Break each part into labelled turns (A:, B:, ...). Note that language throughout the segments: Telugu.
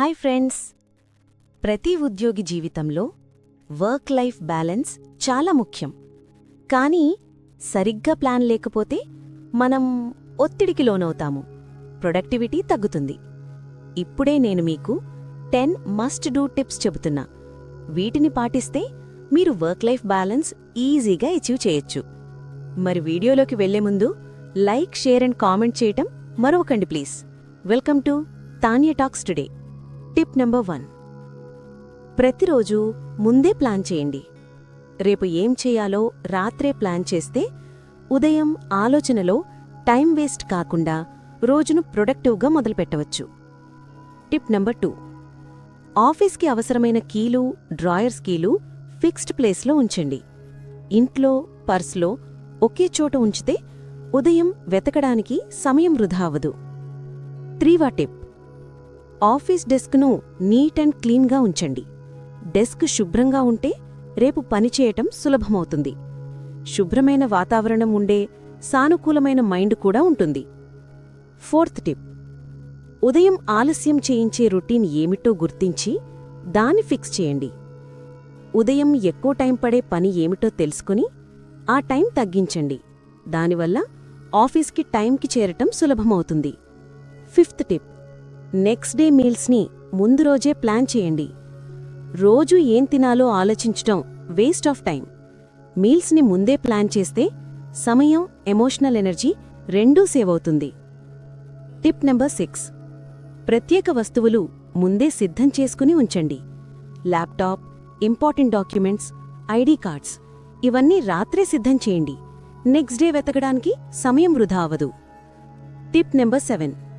A: Hi friends. ప్రతి ఉద్యోగి జీవితంలో వర్క్ లైఫ్ బ్యాలెన్స్ చాలా ముఖ్యం. కానీ సరిగ్గా ప్లాన్ లేకపోతే మనం ఒత్తిడికి లోనవుతాము. ప్రొడక్టివిటీ తగ్గుతుంది. ఇప్పుడే నేను మీకు టెన్ మస్ట్ డూ టిప్స్ చెబుతున్నా. వీటిని పాటిస్తే మీరు వర్క్ లైఫ్ బ్యాలెన్స్ ఈజీగా అచీవ్ చేయొచ్చు. మరి వీడియోలోకి వెళ్ళే ముందు లైక్ షేర్ అండ్ కామెంట్ చేయటం మరొకండి please welcome to Tanya talks today tip number one ప్రతిరోజు ముందే ప్లాన్ చేయండి. రేపు ఏం చేయాలో రాత్రే ప్లాన్ చేస్తే ఉదయం ఆలోచనలో టైం వేస్ట్ కాకుండా రోజును ప్రొడక్టివ్గా మొదలుపెట్టవచ్చు. టిప్ నెంబర్ టూ ఆఫీస్కి అవసరమైన కీలు డ్రాయర్స్ కీలు ఫిక్స్డ్ ప్లేస్లో ఉంచండి. ఇంట్లో పర్స్లో ఒకే చోట ఉంచితే ఉదయం వెతకడానికి సమయం వృధా అవ్వదు. త్రీవా టిప్ ఆఫీస్ డెస్క్ను నీట్ అండ్ క్లీన్గా ఉంచండి. డెస్క్ శుభ్రంగా ఉంటే రేపు పనిచేయటం సులభమవుతుంది. శుభ్రమైన వాతావరణం ఉండే సానుకూలమైన మైండ్ కూడా ఉంటుంది. Fourth tip. ఉదయం ఆలస్యం చేయించే రొటీన్ ఏమిటో గుర్తించి దాన్ని ఫిక్స్ చేయండి. ఉదయం ఎక్కువ టైం పడే పని ఏమిటో తెలుసుకుని ఆ టైం తగ్గించండి. దానివల్ల ఆఫీస్కి టైంకి చేరటం సులభమవుతుంది. Fifth tip. నెక్స్ట్ డే మీల్స్ని ముందు రోజే ప్లాన్ చేయండి. రోజు ఏం తినాలో ఆలోచించటం వేస్ట్ ఆఫ్ టైం. మీల్స్ని ముందే ప్లాన్ చేస్తే సమయం ఎమోషనల్ ఎనర్జీ రెండూ సేవ్ అవుతుంది. Tip number six. ప్రత్యేక వస్తువులు ముందే సిద్ధం చేసుకుని ఉంచండి. Laptop important documents ID cards ఇవన్నీ రాత్రే సిద్ధం చేయండి. నెక్స్ట్ డే వెతకడానికి సమయం వృధా అవదు టిప్ నెంబర్ సెవెన్.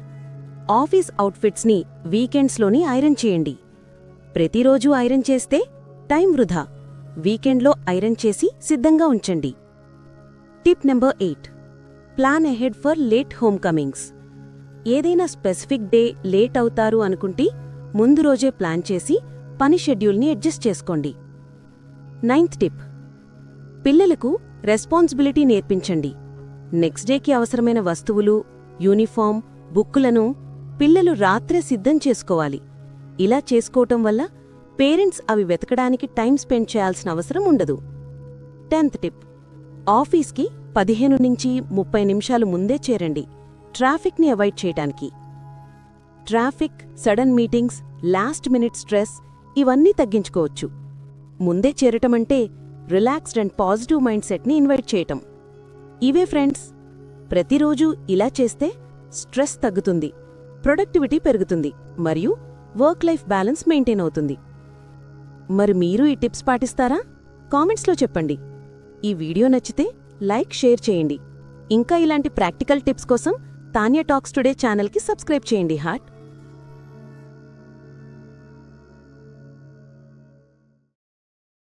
A: ఆఫీస్ అవుట్ఫిట్స్ని వీకెండ్స్లోని ఐరన్ చేయండి. ప్రతిరోజు ఐరన్ చేస్తే టైం వృధా. వీకెండ్లో ఐరన్ చేసి సిద్ధంగా ఉంచండి. Tip number eight. Plan ahead for late home comings ఏదైనా స్పెసిఫిక్ డే లేట్ అవుతారు అనుకుంటే ముందు రోజే ప్లాన్ చేసి పని షెడ్యూల్ని అడ్జస్ట్ చేసుకోండి. Ninth tip. పిల్లలకు రెస్పాన్సిబిలిటీ నేర్పించండి. నెక్స్ట్ డేకి అవసరమైన వస్తువులు యూనిఫామ్ బుక్కులను పిల్లలు రాత్రే సిద్ధం చేసుకోవాలి. ఇలా చేసుకోవటం వల్ల పేరెంట్స్ అవి వెతకడానికి టైం స్పెండ్ చేయాల్సిన అవసరం ఉండదు. Tenth tip. ఆఫీస్కి పదిహేను నుంచి ముప్పై నిమిషాలు ముందే చేరండి. ట్రాఫిక్ని అవాయిడ్ చేయటానికి. Traffic sudden meetings last minute stress ఇవన్నీ తగ్గించుకోవచ్చు. ముందే చేరటమంటే రిలాక్స్డ్ అండ్ పాజిటివ్ మైండ్ సెట్ని ఇన్వైట్ చేయటం. ఇవే ఫ్రెండ్స్ ప్రతిరోజూ ఇలా చేస్తే స్ట్రెస్ తగ్గుతుంది. ప్రొడక్టివిటీ పెరుగుతుంది మరియు వర్క్ లైఫ్ బ్యాలెన్స్ మెయింటైన్ అవుతుంది. మరి మీరు ఈ టిప్స్ పాటిస్తారా? కామెంట్స్లో చెప్పండి. ఈ వీడియో నచ్చితే లైక్ షేర్ చేయండి. ఇంకా ఇలాంటి ప్రాక్టికల్ టిప్స్ కోసం తాన్యా టాక్స్ టుడే ఛానల్కి సబ్స్క్రైబ్ చేయండి హార్ట్.